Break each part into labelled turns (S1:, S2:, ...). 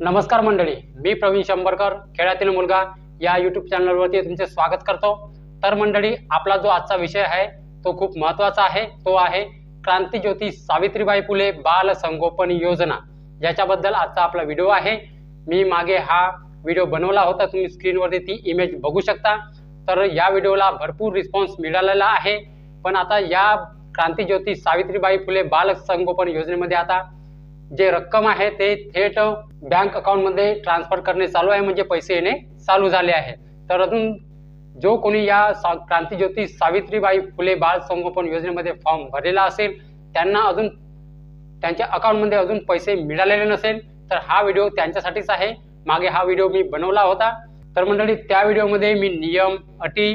S1: नमस्कार मंडळी मी प्रवीण शंभरकर खेळातील मुलगा या युट्यूब चॅनलवरती तुमचे स्वागत करतो. तर मंडळी आपला जो आजचा विषय आहे तो खूप महत्त्वाचा आहे. तो आहे क्रांतीज्योती सावित्रीबाई फुले बाल संगोपन योजना. याच्याबद्दल आजचा आपला व्हिडिओ आहे. मी मागे हा व्हिडिओ बनवला होता तुम्ही स्क्रीनवरती ती इमेज बघू शकता. तर या व्हिडिओला भरपूर रिस्पॉन्स मिळालेला आहे. पण आता या क्रांतीज्योती सावित्रीबाई फुले बाल संगोपन योजनेमध्ये आता जे रक्कम आहे ते थेट बँक अकाउंटमध्ये ट्रान्सफर करणे चालू आहे म्हणजे पैसे येणे चालू झाले आहे. तर अजून जो कोणी या सा क्रांतीज्योती सावित्रीबाई फुले बाळ संगोपन योजनेमध्ये फॉर्म भरलेला असेल त्यांना अजून त्यांच्या अकाउंटमध्ये अजून पैसे मिळालेले नसेल तर हा व्हिडिओ त्यांच्यासाठीच आहे. मागे हा व्हिडिओ मी बनवला होता. तर मंडळी त्या व्हिडिओमध्ये मी नियम अटी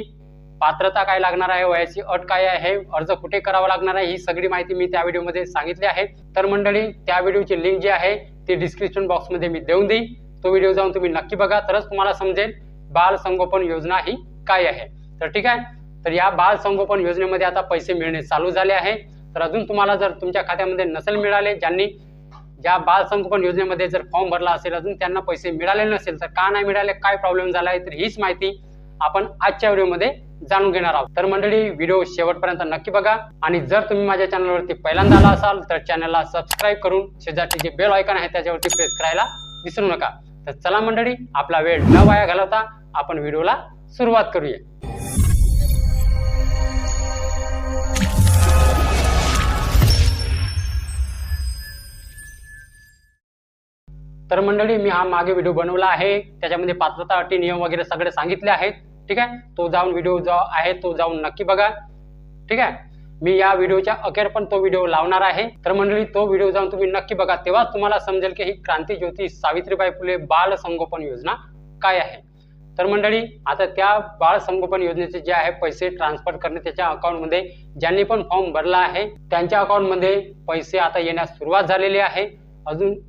S1: पात्रता काय लागणार आहे वयाची अट काय आहे अर्ज कुठे करावा लागणार आहे ही सगळी माहिती मी त्या व्हिडिओमध्ये सांगितली आहे. तर मंडळी त्या व्हिडिओची लिंक जी आहे ती डिस्क्रिप्शन बॉक्समध्ये मी देऊन देईन. तो व्हिडिओ जाऊन तुम्ही नक्की बघा तरच तुम्हाला समजेल बाल संगोपन योजना ही काय आहे. तर ठीक आहे? तर या बाल संगोपन योजनेमध्ये आता पैसे मिळणे चालू झाले आहे. तर अजून तुम्हाला जर तुमच्या खात्यामध्ये नसेल मिळाले ज्यांनी ज्या बाल संगोपन योजनेमध्ये जर फॉर्म भरला असेल अजून त्यांना पैसे मिळाले नसेल तर का नाही मिळाले काय प्रॉब्लेम झाला आहे तर हीच माहिती आपण आजच्या व्हिडिओमध्ये जाणून घेणार आहोत. तर मंडळी व्हिडिओ शेवटपर्यंत नक्की बघा. आणि जर तुम्ही माझ्या चॅनलवरती पहिल्यांदा आला असाल तर चॅनलला सबस्क्राईब करून शेजारचे जे बेल आयकॉन आहे त्याच्यावरती प्रेस करायला विसरू नका. तर चला मंडळी आपला वेळ न वाया घालवता आपण व्हिडिओला सुरुवात करूया. तर मंडळी मी हा मागे व्हिडिओ बनवला आहे. त्याच्यामध्ये पात्रता अटी नियम वगैरे सगळे सांगितले आहेत. ठीक आहे? तो जाऊन व्हिडिओ जो आहे तो जाऊन नक्की बघा. ठीक आहे? मी या व्हिडिओच्या अखेर पण तो व्हिडिओ लावणार आहे. तर मंडळी तो व्हिडिओ जाऊन तुम्ही नक्की बघा. तेव्हा तुम्हाला समजेल की ही क्रांती ज्योती सावित्रीबाई फुले बाल संगोपन योजना काय आहे? तर मंडळी आता त्या बाळ संगोपन योजनेचे जे आहे पैसे ट्रान्सफर करणे त्याच्या अकाउंटमध्ये ज्यांनी पण फॉर्म भरला आहे त्यांच्या अकाउंटमध्ये पैसे आता येण्यास सुरुवात झालेली आहे. अजून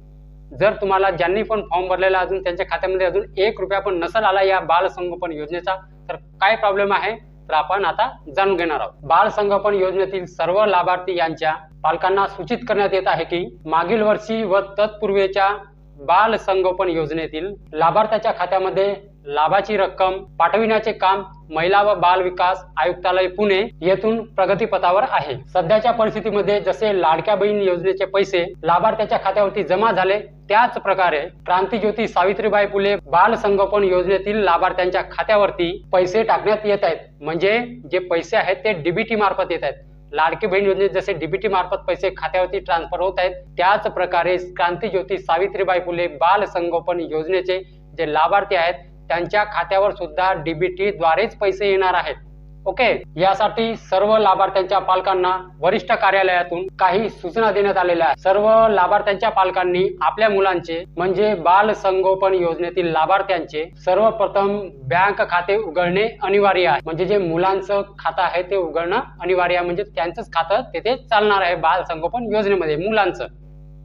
S1: जर तुम्हाला ज्यांनी पण फॉर्म भरलेला अजून त्यांच्या खात्यामध्ये अजून एक रुपया पण नसेल आला या बाल संगोपन योजनेचा तर काय प्रॉब्लेम आहे? तर आपण आता जाणून घेणार आहोत. बाल संगोपन योजनेतील सर्व लाभार्थी यांच्या पालकांना सूचित करण्यात येत आहे की मागील वर्षी व तत्पूर्वीच्या बाल संगोपन योजनेतील लाभार्थ्याच्या खात्यामध्ये लाभाची रक्कम पाठविण्याचे काम महिला व बाल विकास आयुक्तालय पुणे येथून प्रगतीपथावर आहे. सध्याच्या परिस्थितीमध्ये जसे लाडक्या बहीण योजनेचे पैसे लाभार्थ्याच्या खात्यावरती जमा झाले त्याच प्रकारे क्रांतीज्योती सावित्रीबाई फुले बाल संगोपन योजनेतील लाभार्थ्यांच्या खात्यावरती पैसे टाकण्यात येत आहेत. म्हणजे जे पैसे आहेत ते डीबीटी मार्फत येत आहेत. लाडकी बहीण योजनेत जसे डीबीटी मार्फत पैसे खात्यावरती ट्रान्सफर होत आहेत त्याच प्रकारे क्रांतीज्योती सावित्रीबाई फुले बाल संगोपन योजनेचे जे लाभार्थी आहेत त्यांच्या खात्यावर सुद्धा डीबीटी द्वारेच पैसे येणार आहेत. ओके यासाठी सर्व लाभार्थ्यांच्या पालकांना वरिष्ठ कार्यालयातून काही सूचना देण्यात आलेल्या आहेत. सर्व लाभार्थ्यांच्या पालकांनी आपल्या मुलांचे म्हणजे बाल संगोपन योजनेतील लाभार्थ्यांचे सर्वप्रथम बँक खाते उघडणे अनिवार्य आहे. म्हणजे जे मुलांचं खातं आहे ते उघडणं अनिवार्य आहे. म्हणजे त्यांचंच खातं तेथे चालणार आहे बाल संगोपन योजनेमध्ये मुलांचं.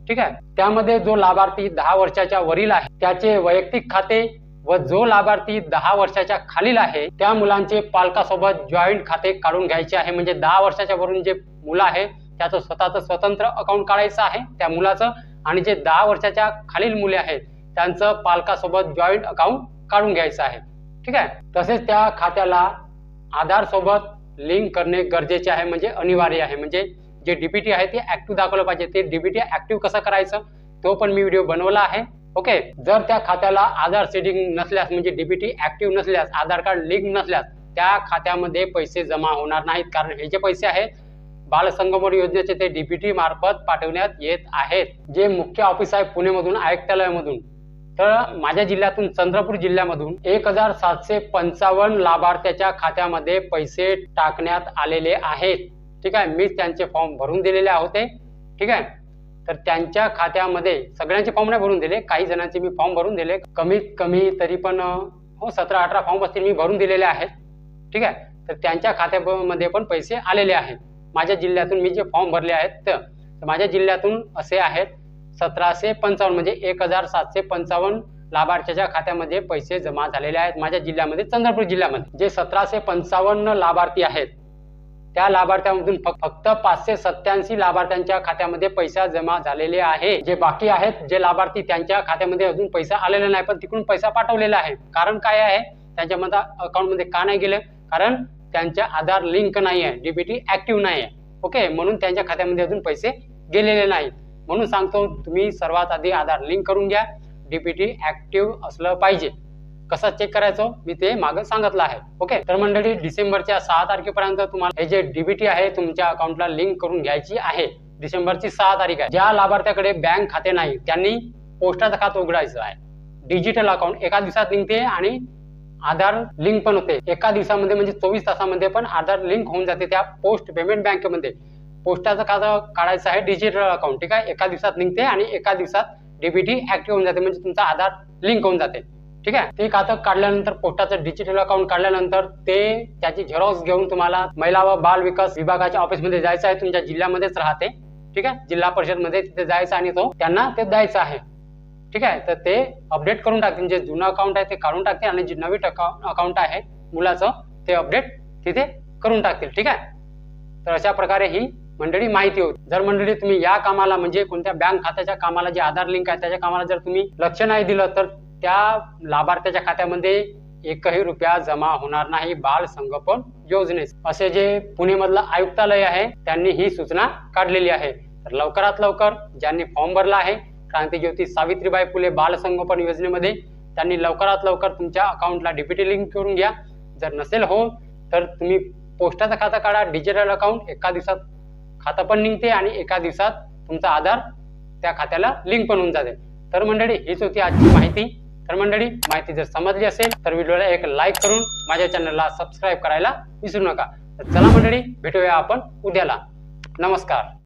S1: ठीक आहे? त्यामध्ये जो लाभार्थी दहा वर्षाच्या वरील आहे त्याचे वैयक्तिक खाते व जो लाभार्थी दहा वर्षाच्या खालील आहे त्या मुलांचे पालकासोबत जॉईंट खाते काढून घ्यायचे आहे. म्हणजे दहा वर्षाच्या वरून जे मुलं आहे त्याचं स्वतःचं स्वतंत्र अकाउंट काढायचं आहे. त्या मुलाचं आणि जे दहा वर्षाच्या खालील मुले आहेत त्यांचं पालकासोबत जॉईंट अकाउंट काढून घ्यायचं आहे. ठीक आहे? तसेच त्या खात्याला आधार सोबत लिंक करणे गरजेचे आहे. म्हणजे अनिवार्य आहे. म्हणजे जे डीबीटी आहे ते ऍक्टिव्ह दाखवलं पाहिजे. ते डीबीटी ऍक्टिव्ह कसं करायचं तो पण मी व्हिडिओ बनवला आहे. ओके जर त्या खात्याला आधार सेटिंग नसल्यास म्हणजे डीबीटी ऍक्टिव्ह नसल्यास आधार कार्ड लिंक नसल्यास त्या खात्यामध्ये पैसे जमा होणार नाहीत. कारण हे जे पैसे आहेत बालसंगमर योजनेचे ते डीबीटी मार्फत पाठवण्यात येत आहेत. जे मुख्य ऑफिस आहे पुणेमधून आयुक्तालयामधून. तर माझ्या जिल्ह्यातून चंद्रपूर जिल्ह्यामधून एक हजार सातशे पंचावन्न लाभार्थ्याच्या खात्यामध्ये पैसे टाकण्यात आलेले आहेत. ठीक आहे मीच त्यांचे फॉर्म भरून दिलेले होते ठीक आहे तर त्यांच्या खात्यामध्ये सगळ्यांचे फॉर्म नाही भरून दिले. काही जणांचे मी फॉर्म भरून दिले. कमीत कमी तरी पण हो सतरा अठरा फॉर्म असतील मी भरून दिलेले आहेत. ठीक आहे? तर त्यांच्या खात्यामध्ये पण पैसे आलेले आहेत. माझ्या जिल्ह्यातून मी जे फॉर्म भरले आहेत तर माझ्या जिल्ह्यातून असे आहेत सतराशे पंचावन्न म्हणजे एक हजार सातशे पंचावन्न लाभार्थ्याच्या खात्यामध्ये पैसे जमा झालेले आहेत. माझ्या जिल्ह्यामध्ये चंद्रपूर जिल्ह्यामध्ये. जे सतराशे पंचावन्न लाभार्थी आहेत त्या लाभार्थ्यांमधून फक्त पाचशे सत्याऐंशी लाभार्थ्यांच्या खात्यामध्ये पैसा जमा झालेले आहे. जे बाकी आहेत जे लाभार्थी त्यांच्या खात्यामध्ये अजून पैसा आलेला नाही पण तिकडून पैसा पाठवलेला आहे. कारण काय आहे? त्यांच्यामध्ये अकाउंटमध्ये का नाही गेलं? कारण त्यांच्या आधार लिंक नाही आहे डीबीटी ऍक्टिव्ह नाही आहे. ओके म्हणून त्यांच्या खात्यामध्ये अजून पैसे गेलेले नाहीत. म्हणून सांगतो तुम्ही सर्वात आधी आधार लिंक करून घ्या. डीपीटी ऍक्टिव्ह असलं पाहिजे. कसं चेक करायचं? मी ते मागं सांगितलं आहे. ओके तर मंडळी डिसेंबरच्या सहा तारखेपर्यंत तुम्हाला हे जे डीबीटी आहे तुमच्या अकाउंटला लिंक करून घ्यायची आहे. डिसेंबरची सहा तारीख आहे. ज्या लाभार्थ्याकडे बँक खाते नाही त्यांनी पोस्टाचं खातं उघडायचं आहे. डिजिटल अकाउंट एका दिवसात निघते आणि आधार लिंक पण होते. एका दिवसामध्ये म्हणजे चोवीस तासामध्ये पण आधार लिंक होऊन जाते त्या पोस्ट पेमेंट बँकेमध्ये पोस्टाचं खातं काढायचं आहे डिजिटल अकाउंट ठीक आहे? एका दिवसात निघते आणि एका दिवसात डीबीटी ऍक्टिव्ह होऊन जाते. म्हणजे तुमचा आधार लिंक होऊन जाते. ठीक आहे? ते खातं काढल्यानंतर पोस्टाचं डिजिटल अकाउंट काढल्यानंतर ते त्याची झेरॉक्स घेऊन तुम्हाला महिला व बाल विकास विभागाच्या ऑफिसमध्ये जायचं आहे. तुमच्या जिल्ह्यामध्येच राहते. ठीक आहे? जिल्हा परिषदमध्ये तिथे जायचं आणि तो त्यांना ते द्यायचं आहे. ठीक आहे? तर ते अपडेट करून टाकतील. जे जुनं अकाउंट आहे ते काढून टाकतील आणि जे नवीन अकाउंट आहे मुलाचं ते अपडेट तिथे करून टाकतील. ठीक आहे? तर अशा प्रकारे ही मंडळी माहिती होती. जर मंडळी तुम्ही या कामाला म्हणजे कोणत्या बँक खात्याच्या कामाला जे आधार लिंक आहे त्याच्या कामाला जर तुम्ही लक्ष नाही दिलं तर त्या लाभार्थ्याच्या खात्यामध्ये एकही रुपया जमा होणार नाही बाल संगोपन योजनेस. असे जे पुणे मधलं आयुक्तालय आहे त्यांनी ही सूचना काढलेली आहे. तर लवकरात लवकर ज्यांनी फॉर्म भरला आहे क्रांतीज्योती सावित्रीबाई फुले बाल संगोपन योजनेमध्ये त्यांनी लवकरात लवकर तुमच्या अकाउंटला डीपीटी लिंक करून घ्या. जर नसेल हो तर तुम्ही पोस्टाचं खातं काढा डिजिटल अकाउंट एका दिवसात खातं पण निघते आणि एका दिवसात तुमचा आधार त्या खात्याला लिंक पण होऊन जाते. तर मंडळी हीच होती आजची माहिती. तर मंडळी माहिती जर समजली असेल तर व्हिडिओला एक लाईक करून माझ्या चॅनलला सबस्क्राईब करायला विसरू नका. तर चला मंडळी भेटूया आपण उद्याला. नमस्कार.